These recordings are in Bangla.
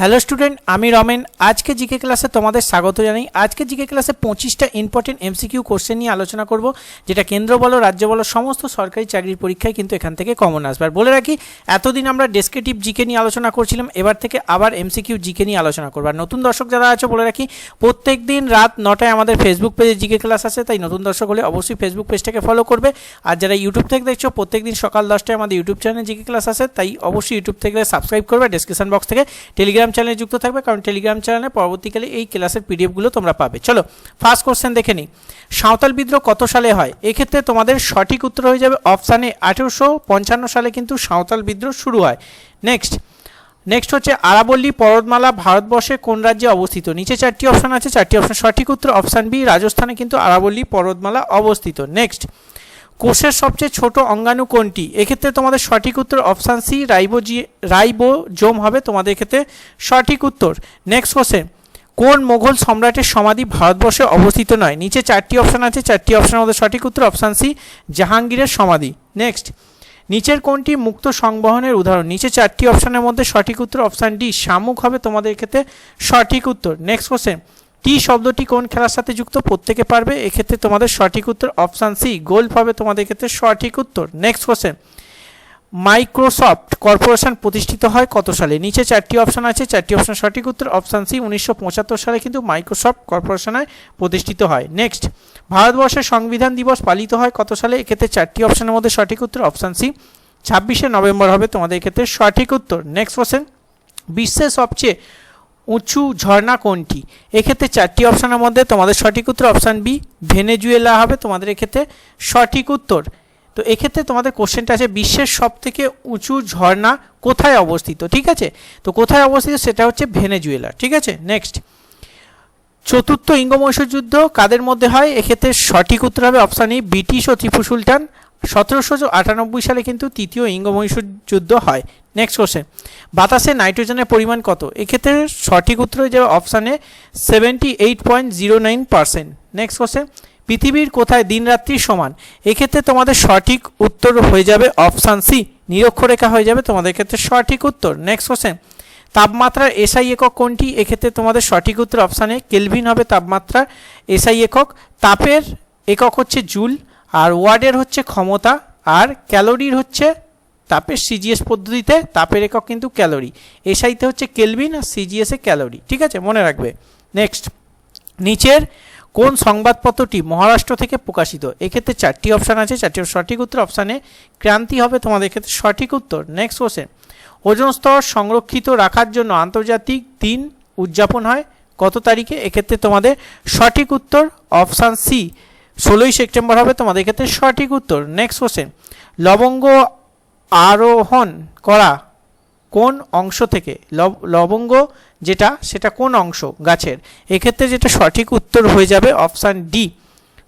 হ্যালো স্টুডেন্ট আমি রমেন। আজকে জিকে ক্লাসে তোমাদের স্বাগত জানাই। আজকে জিকে ক্লাসে পঁচিশটা ইম্পর্টেন্ট এমসিকিউ কোশ্চেন নিয়ে আলোচনা করব, যেটা কেন্দ্র বলো, রাজ্য বলো, সমস্ত সরকারি চাকরির পরীক্ষায় কিন্তু এখান থেকে কমন আসবে। আর বলে রাখি, এতদিন আমরা ডেসক্রিপটিভ জিকে নিয়ে আলোচনা করছিলাম, এবার থেকে আবার এমসিকিউ জিকে নিয়ে আলোচনা করব। আর নতুন দর্শক যারা আছে, বলে রাখি প্রত্যেক দিন রাত নটায় আমাদের ফেসবুক পেজে জিকে ক্লাস আছে তাই নতুন দর্শক হলে অবশ্যই ফেসবুক পেজটাকে ফলো করবে। আর যারা ইউটিউব থেকে দেখছ প্রত্যেক দিন সকাল দশটায় আমাদের ইউটিউব চ্যানেলে জিকে ক্লাস আছে তাই অবশ্যই ইউটিউব থেকে সাবস্ক্রাইব করবে ডিসক্রিপশন বক্স থেকে। টেলিগ্রাম চ্যানেলে যুক্ত থাকবে, কারণ টেলিগ্রাম চ্যানেলে পরবর্তীকালে এই ক্লাসের পিডিএফগুলো তোমরা পাবে। চলো ফার্স্ট কোশ্চেন দেখে নিই। সাঁওতাল বিদ্রোহ কত সালে হয়? এক্ষেত্রে তোমাদের সঠিক উত্তর হয়ে যাবে অপশানে আঠেরোশো পঞ্চান্ন সালে কিন্তু সাঁওতাল বিদ্রোহ শুরু হয়। নেক্সট নেক্সট হচ্ছে আরাবল্লী পর্বতমালা ভারতবর্ষে কোন রাজ্যে অবস্থিত? নিচে চারটি অপশান আছে, চারটি অপশান সঠিক উত্তর অপশান বি রাজস্থানে কিন্তু আরাবল্লী পর্বতমালা অবস্থিত। নেক্সট কোষের সবচেয়ে ছোট অঙ্গাণু কোনটি? এক্ষেত্রে তোমাদের সঠিক উত্তর অপশান সি রাইবোজি, রাইবোজোম হবে তোমাদের ক্ষেত্রে সঠিক উত্তর। নেক্সট কোশ্চেন কোন মোঘল সম্রাটের সমাধি ভারতবর্ষে অবস্থিত নয়? নিচে চারটি অপশান আছে, চারটি অপশানের মধ্যে সঠিক উত্তর অপশান সি জাহাঙ্গীরের সমাধি। নেক্সট নিচের কোনটি মুক্ত সংবহনের উদাহরণ? নিচে চারটি অপশানের মধ্যে সঠিক উত্তর অপশান ডি শামুক হবে তোমাদের ক্ষেত্রে সঠিক উত্তর। নেক্সট কোশ্চেন টি শব্দটি কোন খেলার সাথে যুক্ত? প্রত্যেকে পারবে। এক্ষেত্রে তোমাদের সঠিক উত্তর অপশান সি গোল্ফ হবে তোমাদের ক্ষেত্রে সঠিক উত্তর। নেক্সট কোশ্চেন মাইক্রোসফট কর্পোরেশন প্রতিষ্ঠিত হয় কত সালে? নিচে চারটি অপশান আছে। চারটি অপশান সঠিক উত্তর অপশান সি উনিশশো পঁচাত্তর সালে কিন্তু মাইক্রোসফট কর্পোরেশনে প্রতিষ্ঠিত হয়। নেক্সট ভারতবর্ষের সংবিধান দিবস পালিত হয় কত সালে? এক্ষেত্রে চারটি অপশানের মধ্যে সঠিক উত্তর অপশান সি ছাব্বিশে নভেম্বর হবে তোমাদের ক্ষেত্রে সঠিক উত্তর। নেক্সট কোশ্চেন বিশ্বের সবচেয়ে উঁচু ঝর্ণা কোনটি? এক্ষেত্রে চারটি অপশানের মধ্যে তোমাদের সঠিক উত্তর অপশান বি, ভেনেজুয়েলা হবে। তোমাদের এক্ষেত্রে সঠিক উত্তর। তো এক্ষেত্রে তোমাদের কোশ্চেনটা আছে, বিশ্বের সব থেকে উঁচু ঝর্ণা কোথায় অবস্থিত? ঠিক আছে? তো কোথায় অবস্থিত সেটা হচ্ছে ভেনেজুয়েলা। ঠিক আছে? নেক্সট চতুর্থ ইঙ্গমৈশূর যুদ্ধ কাদের মধ্যে হয়? এক্ষেত্রে সঠিক উত্তর হবে অপশান ই ব্রিটিশ ও টিপু সুলতান। সতেরোশো আটানব্বই সালে কিন্তু তৃতীয় ইঙ্গমৈশূর যুদ্ধ হয়। নেক্সট কোশ্চেন বাতাসে নাইট্রোজেনের পরিমাণ কত? এক্ষেত্রে সঠিক উত্তর হয়ে যাবে অপশানে seventy eight point zero nine percent next question পৃথিবীর কোথায় দিনরাত্রি সমান? এক্ষেত্রে তোমাদের সঠিক উত্তর হয়ে যাবে অপশান সি নিরক্ষরেখা হয়ে যাবে তোমাদের ক্ষেত্রে সঠিক উত্তর। নেক্সট কোশ্চেন তাপমাত্রার এসআই একক কোনটি? এক্ষেত্রে তোমাদের সঠিক উত্তর অপশানে কেলভিন হবে তাপমাত্রার এসআই একক। তাপের একক হচ্ছে জুল, আর ওয়ার্ডের হচ্ছে ক্ষমতা, আর ক্যালোরির হচ্ছে তাপের সিজিএস পদ্ধতিতে তাপের একক কিন্তু ক্যালোরি। এসআইতে হচ্ছে কেলভিন আর সিজিএসে ক্যালোরি, ঠিক আছে? মনে রাখবে। নেক্সট নিচের কোন সংবাদপত্রটি মহারাষ্ট্র থেকে প্রকাশিত? এক্ষেত্রে চারটি অপশান আছে। চারটি সঠিক উত্তর অপশানে ক্রান্তি হবে তোমাদের ক্ষেত্রে সঠিক উত্তর। নেক্সট কোশ্চেন ওজন স্তর সংরক্ষিত রাখার জন্য আন্তর্জাতিক দিন উদযাপন হয়। কত তারিখে? এক্ষেত্রে তোমাদের সঠিক উত্তর অপশান সি ষোলোই সেপ্টেম্বর হবে। তোমাদের ক্ষেত্রে সঠিক উত্তর। নেক্সট কোশ্চেন লবঙ্গ আরোহণ করা কোন অংশ থেকে? লবঙ্গ যেটা, সেটা কোন অংশ গাছের? এক্ষেত্রে যেটা সঠিক উত্তর হয়ে যাবে অপশান ডি।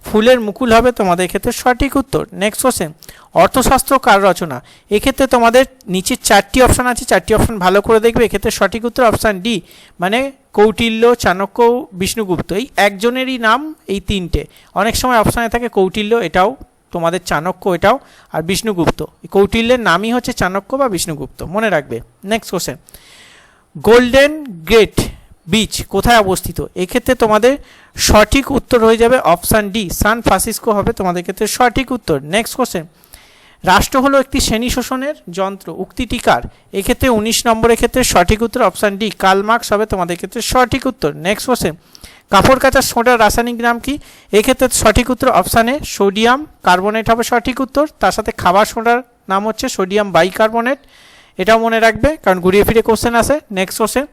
ফুলের মুকুল হবে তোমাদের ক্ষেত্রে সঠিক উত্তর। নেক্সট কোশ্চেন অর্থশাস্ত্র কার রচনা? এক্ষেত্রে তোমাদের নিচে চারটি অপশান আছে, চারটি অপশান ভালো করে দেখবে। এক্ষেত্রে সঠিক উত্তর অপশান ডি মানে কৌটিল্য, চাণক্য, বিষ্ণুগুপ্ত। এই একজনেরই নাম এই তিনটে। অনেক সময় অপশানে থাকে কৌটিল্য, এটাও তোমাদের চাণক্য এটাও আর বিষ্ণুগুপ্ত। কৌটিল্যের নামই হচ্ছে চাণক্য বা বিষ্ণুগুপ্ত। মনে রাখবে। Next question golden gate beach কোথায় অবস্থিত? এক্ষেত্রে তোমাদের সঠিক উত্তর হয়ে যাবে অপশান ডি সান ফ্রান্সিসকো হবে তোমাদের ক্ষেত্রে সঠিক উত্তর। নেক্সট কোশ্চেন রাষ্ট্র হলো একটি শ্রেণি শোষণের যন্ত্র উক্তিটি কার? এক্ষেত্রে উনিশ নম্বরের ক্ষেত্রে সঠিক উত্তর অপশান ডি কালমার্কস হবে তোমাদের ক্ষেত্রে সঠিক উত্তর। নেক্সট কোশ্চেন কাপড় কাচার সোডার রাসায়নিক নাম কি? এক্ষেত্রে সঠিক উত্তর অপশানে সোডিয়াম কার্বনেট হবে সঠিক উত্তর। তার সাথে খাবার সোডার নাম হচ্ছে সোডিয়াম বাইকার্বনেট এটাও মনে রাখবে, কারণ ঘুরিয়ে ফিরে কোশ্চেন আসে। নেক্সট কোশ্চেন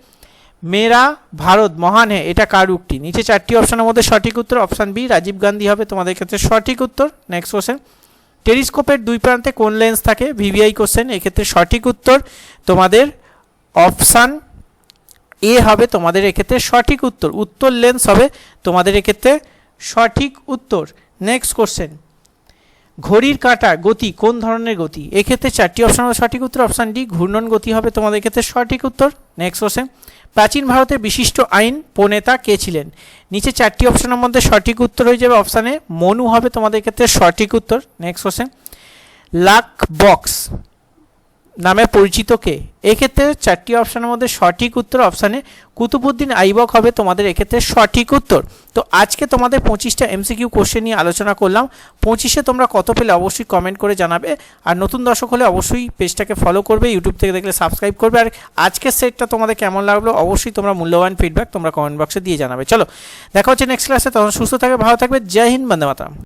মেরা ভারত মহান হে, এটা কার উক্তি? নিচে চারটি অপশানের মধ্যে সঠিক উত্তর অপশান বি রাজীব গান্ধী হবে, তোমাদের ক্ষেত্রে সঠিক উত্তর। নেক্সট কোশ্চেন টেলিস্কোপের দুই প্রান্তে কোন লেন্স থাকে? ভিভিআই কোশ্চেন এক্ষেত্রে সঠিক উত্তর। তোমাদের অপশান এ হবে তোমাদের এক্ষেত্রে সঠিক উত্তর। উত্তর লেন্স হবে তোমাদের এক্ষেত্রে সঠিক উত্তর। নেক্সট কোশ্চেন ঘড়ির কাঁটা গতি কোন ধরনের গতি? এক্ষেত্রে চারটি অপশান হবে সঠিক উত্তর। অপশান ডি ঘূর্ণন গতি হবে তোমাদের ক্ষেত্রে সঠিক উত্তর। নেক্সট কোশ্চেন প্রাচীন ভারতের বিশিষ্ট আইন প্রণেতা কে ছিলেন? নিচে চারটি অপশানের মধ্যে সঠিক উত্তর হয়ে যাবে। অপশানে মনু হবে তোমাদের ক্ষেত্রে সঠিক উত্তর। নেক্সট কোশ্চেন লাক বক্স নামে পরিচিত কে? এক্ষেত্রে চারটি অপশানের মধ্যে সঠিক উত্তর অপশানে কুতুবুদ্দিন আইবক হবে তোমাদের এক্ষেত্রে সঠিক উত্তর। তো আজকে তোমাদের পঁচিশটা এমসিকিউ কোশ্চেন নিয়ে আলোচনা করলাম। পঁচিশে তোমরা কত পেলে অবশ্যই কমেন্ট করে জানাবে। আর নতুন দর্শক হলে অবশ্যই পেজটাকে ফলো করবে ইউটিউব থেকে দেখলে সাবস্ক্রাইব করবে। আর আজকের সেটটা তোমাদের কেমন লাগল অবশ্যই তোমরা মূল্যবান ফিডব্যাক তোমরা কমেন্ট বক্সে দিয়ে জানাবে। চলো, দেখা হচ্ছে নেক্সট ক্লাসে তখন সুস্থ থাকবে, ভালো থাকবে, জয় হিন্দ, বন্দে মাতরম।